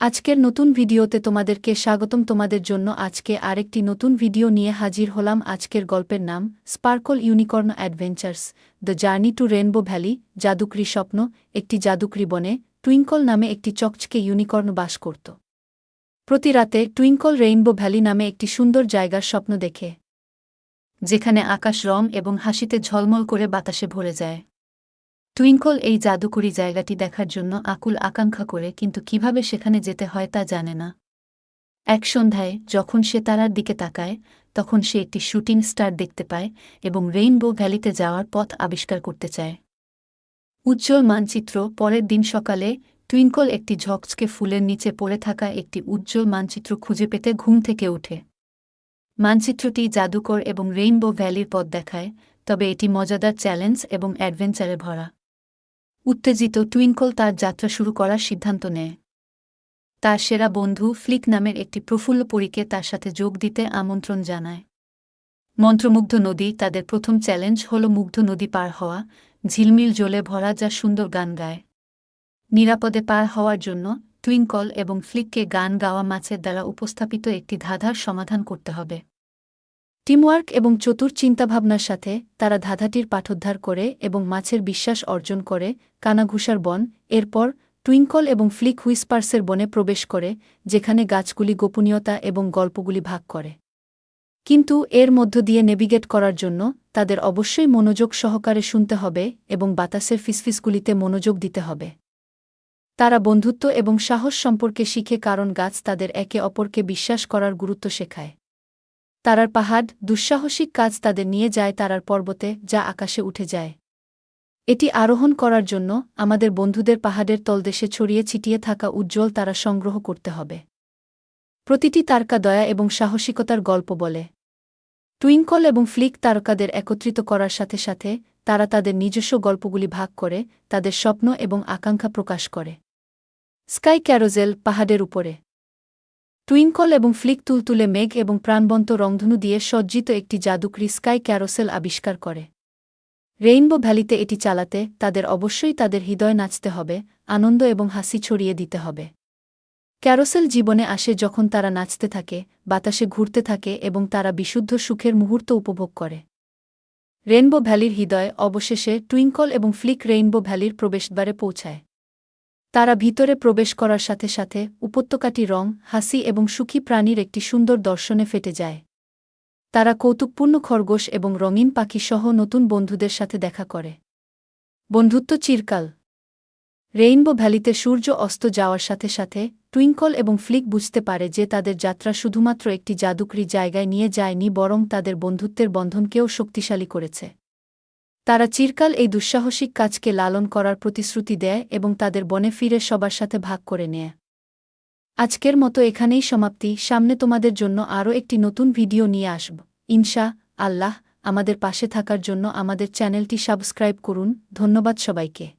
আজকের নতুন ভিডিওতে তোমাদেরকে স্বাগতম। তোমাদের জন্য আজকে আরেকটি নতুন ভিডিও নিয়ে হাজির হলাম। আজকের গল্পের নাম Sparkle Unicorn Adventures, the Journey to Rainbow Valley, জাদুকরি স্বপ্ন, একটি জাদুকরি বনে, টুইঙ্কল নামে একটি চকচকে ইউনিকর্ন বাস করত। প্রতি রাতে টুইঙ্কল রেইনবো ভ্যালি নামে একটি সুন্দর জায়গার স্বপ্ন দেখে, যেখানে আকাশ রং এবং হাসিতে ঝলমল করে বাতাসে ভরে যায়। টুইঙ্কল এই জাদুকরি জায়গাটি দেখার জন্য আকুল আকাঙ্ক্ষা করে কিন্তু কীভাবে সেখানে যেতে হয় তা জানে না। এক সন্ধ্যায় যখন সে তারার দিকে তাকায়, তখন সে একটি শুটিং স্টার দেখতে পায় এবং রেইনবো ভ্যালিতে যাওয়ার পথ আবিষ্কার করতে চায়। উজ্জ্বল মানচিত্র পরের দিন সকালে টুইঙ্কল একটি ঝকঝকে ফুলের নিচে পড়ে থাকা একটি উজ্জ্বল মানচিত্র খুঁজে পেতে ঘুম থেকে ওঠে। মানচিত্রটি জাদুকর এবং রেইনবো ভ্যালির পথ দেখায়, তবে এটি মজাদার চ্যালেঞ্জ এবং অ্যাডভেঞ্চারে ভরা। উত্তেজিত টুইঙ্কল তার যাত্রা শুরু করার সিদ্ধান্ত নেয়। তার সেরা বন্ধু ফ্লিক নামের একটি প্রফুল্ল পরীকে তার সাথে যোগ দিতে আমন্ত্রণ জানায়। মন্ত্রমুগ্ধ নদী তাদের প্রথম চ্যালেঞ্জ হল মুগ্ধ নদী পার হওয়া, ঝিলমিল জলে ভরা যা সুন্দর গান গায়। নিরাপদে পার হওয়ার জন্য টুইঙ্কল এবং ফ্লিককে গান গাওয়া মাছের দ্বারা উপস্থাপিত একটি ধাঁধার সমাধান করতে হবে। টিমওয়ার্ক এবং চতুর চিন্তাভাবনার সাথে তারা ধাঁধাটির পাঠোদ্ধার করে এবং মাছের বিশ্বাস অর্জন করে কানাঘুষার বন, এরপর টুইঙ্কল এবং ফ্লিক হুইসপার্সের বনে প্রবেশ করে, যেখানে গাছগুলি গোপনীয়তা এবং গল্পগুলি ভাগ করে। কিন্তু এর মধ্য দিয়ে নেভিগেট করার জন্য তাদের অবশ্যই মনোযোগ সহকারে শুনতে হবে এবং বাতাসের ফিসফিসগুলিতে মনোযোগ দিতে হবে। তারা বন্ধুত্ব এবং সাহস সম্পর্কে শিখে কারণ গাছ তাদের একে অপরকে বিশ্বাস করার গুরুত্ব শেখায়। তারার পাহাড় দুঃসাহসিক কাজ তাদের নিয়ে যায় তারার পর্বতে, যা আকাশে উঠে যায়। এটি আরোহণ করার জন্য আমাদের বন্ধুদের পাহাড়ের তলদেশে ছড়িয়ে ছিটিয়ে থাকা উজ্জ্বল তারা সংগ্রহ করতে হবে। প্রতিটি তারকা দয়া এবং সাহসিকতার গল্প বলে। টুইঙ্কল এবং ফ্লিক তারকাদের একত্রিত করার সাথে সাথে তারা তাদের নিজস্ব গল্পগুলি ভাগ করে, তাদের স্বপ্ন এবং আকাঙ্ক্ষা প্রকাশ করে। স্কাই ক্যারোজেল পাহাড়ের উপরে। টুইঙ্কল এবং ফ্লিক তুলতুলে মেঘ এবং প্রাণবন্ত রংধনু দিয়ে সজ্জিত একটি জাদুকরি স্কাই ক্যারোসেল আবিষ্কার করে। রেইনবো ভ্যালিতে এটি চালাতে তাদের অবশ্যই তাদের হৃদয় নাচতে হবে, আনন্দ এবং হাসি ছড়িয়ে দিতে হবে। ক্যারোসেল জীবনে আসে যখন তারা নাচতে থাকে, বাতাসে ঘুরতে থাকে এবং তারা বিশুদ্ধ সুখের মুহূর্ত উপভোগ করে। রেইনবো ভ্যালির হৃদয় অবশেষে টুইঙ্কল এবং ফ্লিক রেইনবো ভ্যালির প্রবেশদ্বারে পৌঁছায়। তারা ভিতরে প্রবেশ করার সাথে সাথে উপত্যকাটি রং, হাসি এবং সুখী প্রাণীর একটি সুন্দর দর্শনে ফেটে যায়। তারা কৌতুকপূর্ণ খরগোশ এবং রঙিন পাখিসহ নতুন বন্ধুদের সাথে দেখা করে। বন্ধুত্ব চিরকাল। রেইনবো ভ্যালিতে সূর্য অস্ত যাওয়ার সাথে সাথে টুইঙ্কল এবং ফ্লিক বুঝতে পারে যে তাদের যাত্রা শুধুমাত্র একটি জাদুকরি জায়গায় নিয়ে যায়নি, বরং তাদের বন্ধুত্বের বন্ধনকেও শক্তিশালী করেছে। তারা চিরকাল এই দুঃসাহসিক কাজকে লালন করার প্রতিশ্রুতি দেয় এবং তাদের বনে ফিরে সবার সাথে ভাগ করে নেয়। আজকের মতো এখানেই সমাপ্তি। সামনে তোমাদের জন্য আরও একটি নতুন ভিডিও নিয়ে আসব। ইনশা আল্লাহ আমাদের পাশে থাকার জন্য আমাদের চ্যানেলটি সাবস্ক্রাইব করুন। ধন্যবাদ সবাইকে।